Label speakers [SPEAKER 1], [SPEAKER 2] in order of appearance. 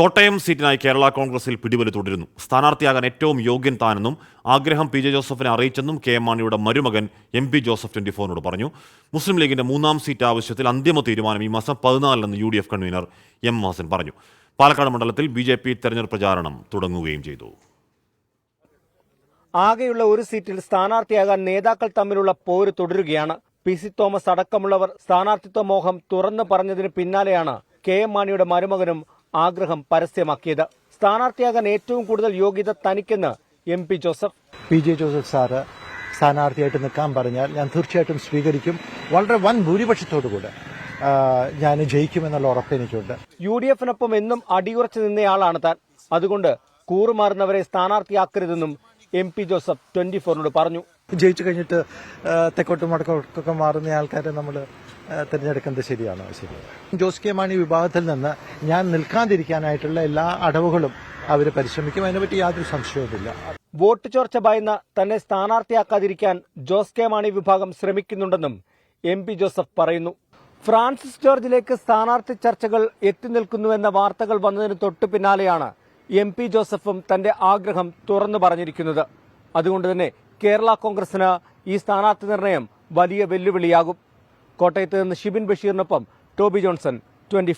[SPEAKER 1] കോട്ടയം സീറ്റിനായി കേരള കോൺഗ്രസിൽ പിടിവലി തുടരുന്നു. സ്ഥാനാർത്ഥിയാകാൻ ഏറ്റവും യോഗ്യൻ താനെന്നും ആഗ്രഹം പി ജെ ജോസഫിനെ അറിയിച്ചെന്നും കെ എം മാണിയുടെ മരുമകൻ എം പി ജോസഫ് ട്വന്റി ഫോറിനോട് പറഞ്ഞു. മുസ്ലിം ലീഗിന്റെ മൂന്നാം സീറ്റ് ആവശ്യത്തിൽ അന്തിമ തീരുമാനം ഈ മാസം പതിനാലിലെന്ന് U D F convener M Hassan പറഞ്ഞു. പാലക്കാട് മണ്ഡലത്തിൽ ബി ജെ പി തെരഞ്ഞെടുപ്പ് പ്രചാരണം തുടങ്ങുകയും ചെയ്തു.
[SPEAKER 2] ആകെയുള്ള ഒരു സീറ്റിൽ സ്ഥാനാർത്ഥിയാകാൻ നേതാക്കൾ തമ്മിലുള്ള പോര് തുടരുകയാണ്. പി സി തോമസ് അടക്കമുള്ളവർ സ്ഥാനാർത്ഥിത്വ മോഹം തുറന്നു പറഞ്ഞതിന് പിന്നാലെയാണ് കെ എം മാണിയുടെ മരുമകനും ആഗ്രഹം പരസ്യമാക്കിയത്. സ്ഥാനാർത്ഥിയാകാൻ ഏറ്റവും കൂടുതൽ യോഗ്യത തനിക്കെന്ന് M P Joseph.
[SPEAKER 3] P J Joseph sir സ്ഥാനാർത്ഥിയായിട്ട് നിൽക്കാൻ പറഞ്ഞാൽ ഞാൻ തീർച്ചയായിട്ടും സ്വീകരിക്കും. വളരെ വൻ ഭൂരിപക്ഷത്തോടുകൂടെ ഞാൻ ജയിക്കുമെന്നുള്ള ഉറപ്പ് എനിക്കുണ്ട്.
[SPEAKER 2] യു ഡി എഫിനൊപ്പം എന്നും അടിയുറച്ചു നിന്നയാളാണ് താൻ. അതുകൊണ്ട് കൂറുമാറുന്നവരെ സ്ഥാനാർത്ഥിയാക്കരുതെന്നും എം പി ജോസഫ് ട്വന്റി ഫോറിനോട് പറഞ്ഞു.
[SPEAKER 3] ജയിച്ചു കഴിഞ്ഞിട്ട് തെക്കോട്ടും വടക്കോട്ടൊക്കെ മാറുന്ന ആൾക്കാരെ നമ്മൾ തിരഞ്ഞെടുക്കുന്നത് ശരിയാണോ? ശരി ജോസ് കെ മാണി വിഭാഗത്തിൽ നിന്ന് ഞാൻ നിൽക്കാതിരിക്കാനായിട്ടുള്ള എല്ലാ അടവുകളും അവർ പരിശ്രമിക്കും. അതിനെപ്പറ്റി യാതൊരു സംശയവുമില്ല.
[SPEAKER 2] വോട്ട് ചോർച്ച ഭയന്ന് തന്നെ സ്ഥാനാർത്ഥിയാക്കാതിരിക്കാൻ ജോസ് കെ മാണി വിഭാഗം ശ്രമിക്കുന്നുണ്ടെന്നും എം പി ജോസഫ് പറയുന്നു. ഫ്രാൻസിസ് ജോർജിലേക്ക് സ്ഥാനാർത്ഥി ചർച്ചകൾ എത്തി നിൽക്കുന്നുവെന്ന വാർത്തകൾ വന്നതിന് തൊട്ടു പിന്നാലെയാണ് എം പി ജോസഫും തന്റെ ആഗ്രഹം തുറന്നു പറഞ്ഞിരിക്കുന്നത്. അതുകൊണ്ട് തന്നെ കേരള കോൺഗ്രസിന് ഈ സ്ഥാനാർത്ഥി നിർണയം വലിയ വെല്ലുവിളിയാകും. കോട്ടയത്ത് നിന്ന് ഷിബിൻ ബഷീറിനൊപ്പം ടോബി ജോൺസൺ ട്വന്റി